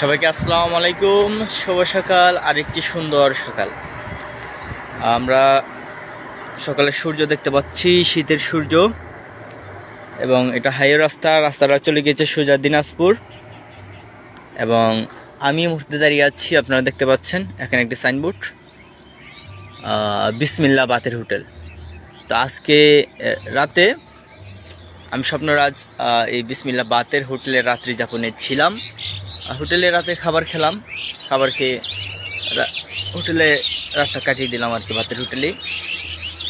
সবাইকে আসসালামু আলাইকুম। শুভ সকাল, আরেকটি সুন্দর সকাল। আমরা সকালে সূর্য দেখতে পাচ্ছি, শীতের সূর্য। এবং এটা হাইওয়ে রাস্তা, রাস্তাটা চলে গিয়েছে সোজা দিনাজপুর। এবং আমি মুহূর্তে দাঁড়িয়ে আছি, আপনারা দেখতে পাচ্ছেন, এখানে একটি সাইনবোর্ড। বিসমিল্লা বাতের হোটেল। তো আজকে রাতে আমি স্বপ্নরাজ এই বিসমিল্লা বাতের হোটেলে রাত্রি যাপনে ছিলাম। হোটেলে রাতে খাবার খেলাম। খাবার খেয়ে হোটেলে রাতটা কাটিয়ে দিলাম আর কি, ভাতের হোটেলে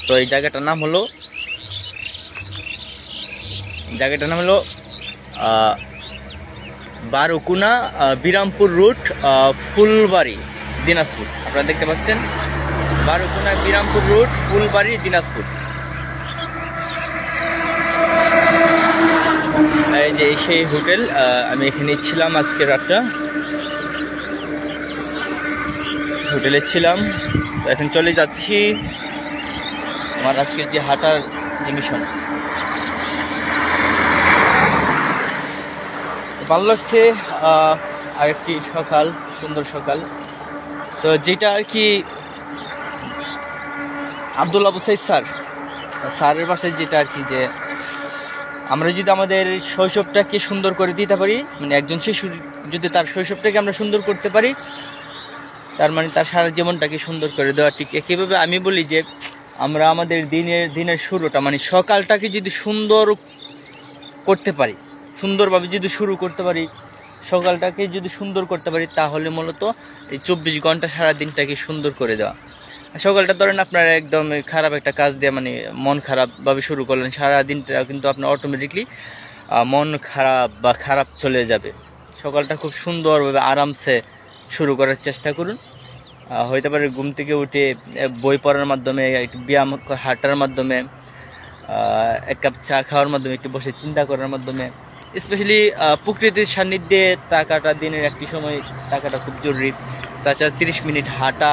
তো এই জায়গাটার নাম হলো, জায়গাটার নাম হলো বারুকুনা বিরামপুর রুট ফুলবাড়ি, দিনাজপুর। আপনারা দেখতে পাচ্ছেন, বারুকুনা, বিরামপুর রুট, ফুলবাড়ি, দিনাজপুর। এই যে সেই হোটেল আমি এখানে ছিলাম আজকে রাতটা। হোটেলে ছিলাম। এখন চলে যাচ্ছি আমার আজকের যে হাঁটার যে মিশন ভালো লাগছে আহ, আরেকটি সকাল সুন্দর সকাল। তো যেটা আর কি আব্দুল আবু সাইদ স্যার স্যারের বাসায় যেটা আর কি যে আমরা যদি আমাদের শৈশবটাকে সুন্দর করে দিতে পারি মানে একজন শিশু যদি তার শৈশবটাকে আমরা সুন্দর করতে পারি, তার মানে তার সারা জীবনটাকে সুন্দর করে দেওয়া ঠিক একইভাবে আমি বলি যে আমরা আমাদের দিনের দিনের শুরুটা মানে সকালটাকে যদি সুন্দর করতে পারি, সুন্দরভাবে যদি শুরু করতে পারি, সকালটাকে যদি সুন্দর করতে পারি, তাহলে মূলত এই চব্বিশ ঘণ্টা সারা দিনটাকে সুন্দর করে দেওয়া। সকালটা ধরেন আপনার একদম খারাপ একটা কাজ দিয়ে মানে মন খারাপভাবে শুরু করলেন সারা দিনটা কিন্তু আপনার অটোমেটিকলি মন খারাপ বা খারাপ চলে যাবে। সকালটা খুব সুন্দরভাবে আরামসে শুরু করার চেষ্টা করুন। হইতে পারে ঘুম থেকে উঠে বই পড়ার মাধ্যমে, একটু ব্যায়াম হাঁটার মাধ্যমে এক কাপ চা খাওয়ার মাধ্যমে, একটু বসে চিন্তা করার মাধ্যমে। স্পেশালি প্রকৃতির সান্নিধ্যে টাকাটা দিনের একটি সময় টাকাটা খুব জরুরি। তাছাড়া তিরিশ মিনিট হাঁটা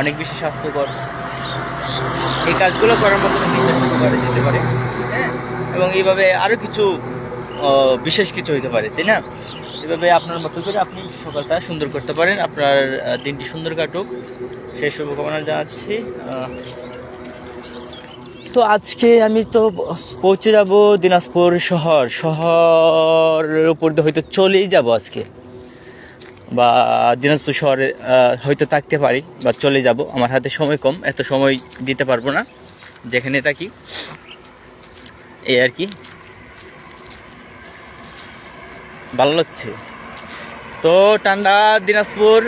অনেক বেশি স্বাস্থ্যকর। এই কাজগুলো করার দিনটা শুরু করা যেতে পারে। হ্যাঁ এবং এইভাবে আরও কিছু বিশেষ কিছু হইতে পারে, তাই না? এভাবে আপনার মতো করে আপনি সকালটা সুন্দর করতে পারেন। আপনার দিনটি সুন্দর কাটুক। সেই শুভকামনা জানাচ্ছি। তো আজকে আমি তো পৌঁছে যাব দিনাজপুর শহর। শহরের উপর দিয়ে হয়তো চলেই যাব আজকে। বা দিনাজপুর শহরে হয়তো থাকতে পারি বা চলে যাব। আমার হাতে সময় কম, এত সময় দিতে পারব না। যেখানে থাকি, এই আর কি। ভালো লাগছে। তো ঠান্ডা দিনাজপুর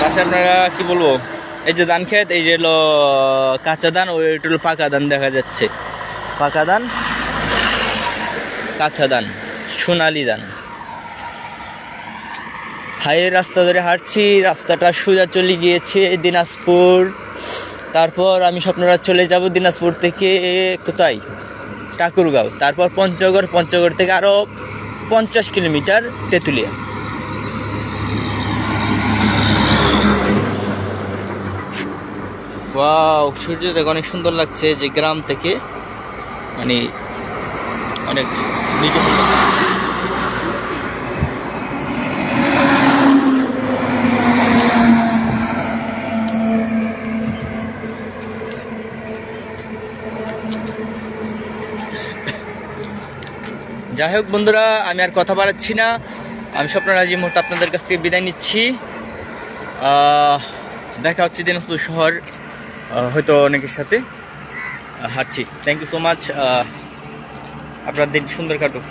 পাশে আপনারা কি বলব? এই যে ধান ক্ষেত এই যে হলো কাঁচা ধান, ওই হলো পাকা ধান দেখা যাচ্ছে। পাকা ধান, কাঁচা ধান, সোনালি ধান। হাই রাস্তা ধরে হাঁটছি, রাস্তাটা সোজা চলে গিয়েছে দিনাজপুর। তারপর আমি স্বপ্নরাজ চলে যাব দিনাজপুর থেকে কোথায়? ঠাকুরগাঁও। তারপর পঞ্চগড় পঞ্চগড় থেকে আরও পঞ্চাশ কিলোমিটার তেঁতুলিয়া। ওয়াও সূর্য দেখে অনেক সুন্দর লাগছে যে গ্রাম থেকে। মানে অনেক যাই হোক বন্ধুরা, আমি আর কথা বাড়াচ্ছি না। আমি স্বপ্ন রাজি মুহূর্তে আপনাদের কাছ থেকে বিদায় নিচ্ছি। দেখা হচ্ছে দিনাজপুর শহর হয়তো অনেকের সাথে। হাঁটছি। থ্যাংক ইউ সো মাচ আপনার দিন সুন্দর কাটুক।